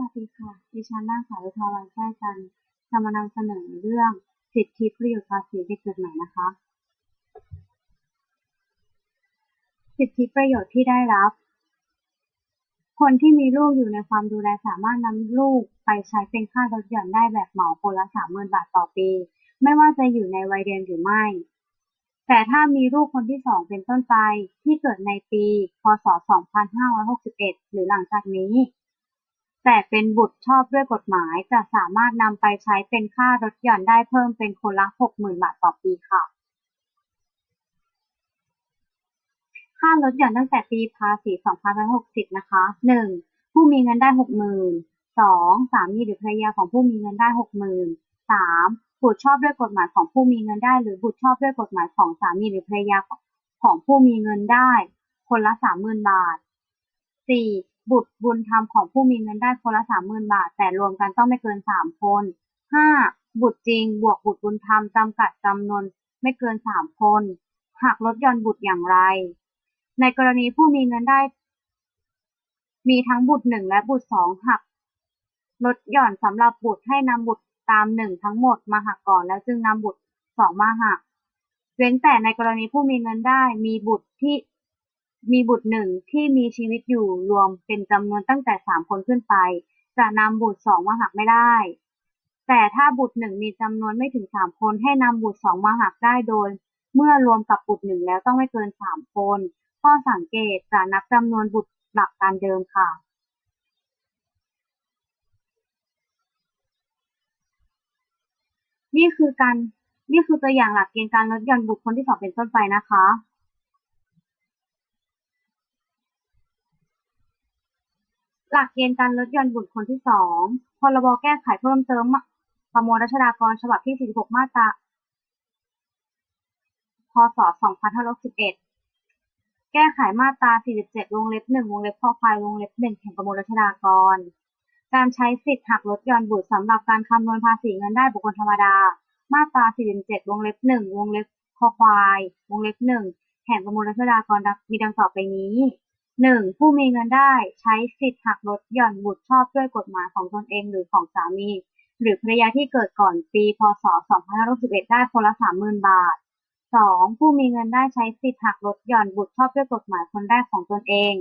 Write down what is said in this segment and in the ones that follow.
วัสดีค่ะ ดิฉันนางสาววิภาวันแท้จันจะมานำเสนอเรื่องสิทธิประโยชน์ภาษีเด็กเกิดใหม่นะคะ สิทธิประโยชน์ที่ได้รับ คนที่มีลูกอยู่ในความดูแลสามารถนำลูกไปใช้เป็นค่าลดหย่อนได้แบบเหมาคนละสามหมื่นบาทต่อปี ไม่ว่าจะอยู่ในวัยเรียนหรือไม่ แต่ถ้ามีลูกคนที่สองเป็นต้นไปที่เกิดในปี พ.ศ.2561 หรือหลังจากนี้ แต่เป็นบุตรชอบด้วยกฎหมาย จะสามารถนำไปใช้เป็นค่าลดหย่อนได้เพิ่มเป็นคนละ 60,000 บาทต่อปีค่ะ ค่าลดหย่อนตั้งแต่ปีภาษี 2560 นะคะ 1. ผู้มีเงินได้ 60,000 2. สามีหรือภรรยาของผู้มีเงินได้ 60,000 3. บุตรชอบด้วยกฎหมายของผู้มีเงินได้ หรือบุตรชอบด้วยกฎหมายของสามีหรือภรรยาของผู้มีเงินได้ คนละ 30,000 บาท 4. บุตรบุญธรรมของผู้มีเงินได้คนละ30,000บาท แต่รวมกันต้องไม่เกิน3คน 5. บุตรจริง บวกบุตรบุญธรรมจำกัดจำนวนไม่เกิน3คนหักลดหย่อนบุตรอย่างไร ในกรณีผู้มีเงินได้ มีทั้งบุตรหนึ่งและบุตรสองหักลดหย่อนสำหรับบุตรให้นำบุตรตามหนึ่งทั้งหมดมาหักก่อนแล้วจึงนำบุตรสองมาหัก เว้นแต่ในกรณีผู้มีเงินได้มีบุตรที่ มีบุตรหนึ่งที่มีชีวิตอยู่รวมเป็นจำนวนตั้งแต่สามคนขึ้นไป จะนำบุตรสองมาหักไม่ได้ แต่ถ้าบุตรหนึ่งมีจำนวนไม่ถึงสามคนให้นำบุตรสองมาหักได้โดย เมื่อรวมกับบุตรหนึ่งแล้วต้องไม่เกินสามคน ข้อสังเกตจะนับจำนวนบุตรหลักการเดิมค่ะนี่คือการนี่คือตัวอย่างหลักเกณฑ์การลดหย่อนบุตรคนที่สองเป็นต้นไปนะคะ หลักเกณฑ์การลดหย่อนบุตรคนที่สอง พรบ แก้ไขเพิ่มเติมประมวลรัชฎากรฉบับที่ 46 มาตรา พศ 2511 แก้ไขมาตรา 47 วงเล็บ 1 วงเล็บข้อควายวงเล็บ 1 แห่งประมวลรัชฎากร การใช้สิทธิ์หักลดหย่อนบุตรสำหรับการคำนวณภาษีเงินได้บุคคลธรรมดา มาตรา 47 วงเล็บ 1 วงเล็บข้อควาย วงเล็บ 1 แห่งประมวลรัชฎากรมีดังต่อไปนี้ หนึ่งผู้มีเงินได้ใช้สิทธิหักลดหย่อนบุตรชอบด้วยกฎหมายของตนเองหรือของสามี หรือภรรยาที่เกิดก่อนปี พศ 2561 ได้คนละ 30,000 บาท 2. ผู้มีเงินได้ใช้สิทธิหักลดหย่อนบุตรชอบด้วยกฎหมายคนแรกของตนเอง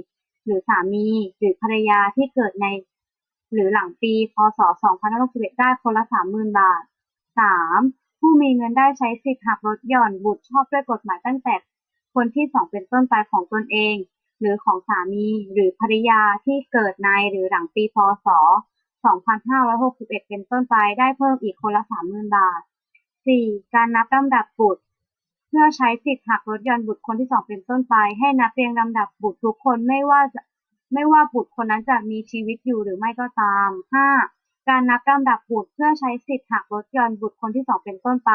หรือสามีหรือภรรยาที่เกิดใน หรือหลังปี พศ 2561 ได้คนละ 30,000 บาท 3. ผู้มีเงินได้ใช้สิทธิหักลดหย่อนบุตรชอบด้วยกฎหมายตั้งแต่คนที่สองเป็นต้นไปของตนเอง หรือของสามีหรือภริยาที่เกิดในหรือหลังปีพศ 2561 เป็นต้นไปได้เพิ่มอีกคนละ 30,000 บาท 4. การนับลำดับบุตร เพื่อใช้สิทธิ์หักลดหย่อนบุตรคนที่สองเป็นต้นไป ให้นับเรียงลำดับบุตรทุกคนไม่ว่าจะไม่ว่าบุตรคนนั้นจะมีชีวิตอยู่หรือไม่ก็ตาม 5. การนับลำดับบุตรเพื่อใช้สิทธิ์หักลดหย่อนบุตรคนที่สองเป็นต้นไป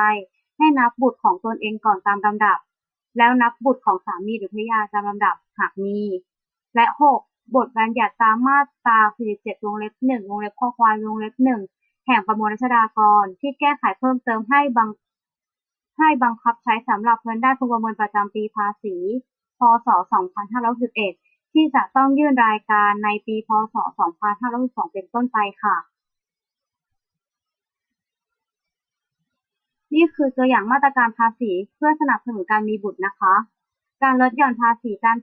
ให้นับบุตรของตนเองก่อนตามลำดับ แล้วนับบุตรของสามีหรือภรรยาตามลำดับหากมี และ 6. บทบัญญัติตามมาตรา47วงเล็บ1วงเล็บข้อควายวงเล็บ1แห่งประมวลรัชฎากร ที่แก้ไขเพิ่มเติมให้บังให้บังคับใช้สำหรับเงินได้พึงประเมินประจำปีภาษี พศ 2511ที่จะต้องยื่นรายการในปี พศ 2512เป็นต้นไปค่ะ นี่คือตัวอย่างมาตรการภาษีเพื่อสนับสนุนการมีบุตรนะคะ การลดหย่อนภาษีการ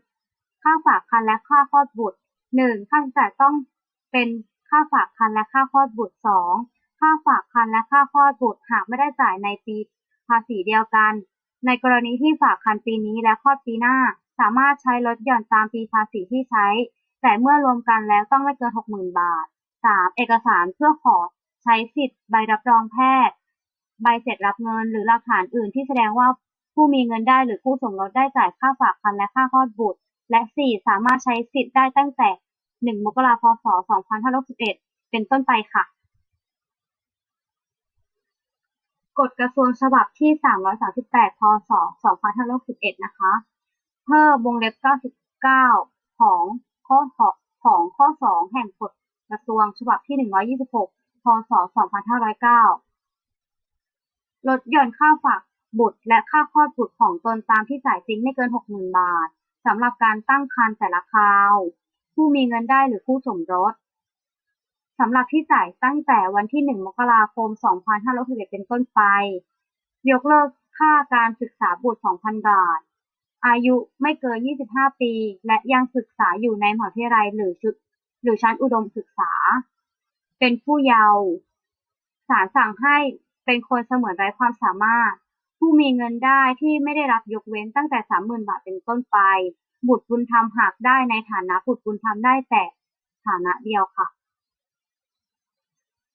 ค่าฝากคันและค่าคลอดบุตร 1. ค่าใช้จ่ายต้องเป็นค่าฝากคันและค่าคลอดบุตร 2. ค่าฝากคันและค่าคลอดบุตรหากไม่ได้จ่ายในปีภาษีเดียวกัน ในกรณีที่ฝากคันปีนี้และคลอดปีหน้า สามารถใช้ลดหย่อนตามปีภาษีที่ใช้ แต่เมื่อรวมกันแล้วต้องไม่เกิน 60,000 บาท 3. เอกสารเพื่อขอใช้สิทธิ์ใบรับรองแพทย์ ใบเสร็จรับเงิน หรือหลักฐานอื่นที่แสดงว่าผู้มีเงินได้หรือผู้สมรสได้จ่ายค่าฝากคันและค่าคลอดบุตร และ 4. สามารถใช้สิทธิ์ได้ตั้งแต่ 1 มกราคม พศ 2561 เป็นต้นไปค่ะ กฎกระทรวงฉบับที่ 338 พศ 2561 นะคะ เพิ่มวงเล็บ 99 ของข้อของข้อ 2 แห่งกฎกระทรวงฉบับที่ 126 พศ 2509 ลดหย่อนค่าฝากบุตรและค่าคลอดบุตรของตนตามที่จ่ายจริงไม่เกิน 60,000 บาท สำหรับการตั้งครรภ์แต่ละคราว ผู้มีเงินได้หรือผู้สมรสสำหรับที่จ่ายตั้งแต่วันที่ 1 มกราคม 2561เป็นต้นไป ยกเลิกค่าการศึกษาบุตร 2,000 บาท อายุไม่เกิน 25 ปี และยังศึกษาอยู่ในมหาวิทยาลัยหรือชุดหรือชั้นอุดมศึกษา เป็นผู้เยาว์ศาลสั่งให้ เป็นคนเสมือนไร้ความสามารถ ผู้มีเงินได้ที่ไม่ได้รับยกเว้นตั้งแต่สามหมื่นบาทเป็นต้นไป บุตรบุญธรรมหากได้ในฐานะบุตรบุญธรรมได้แต่ฐานะเดียวค่ะ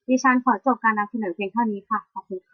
ดิฉันขอจบการนำเสนอเพียงเท่านี้ค่ะ ขอบคุณค่ะ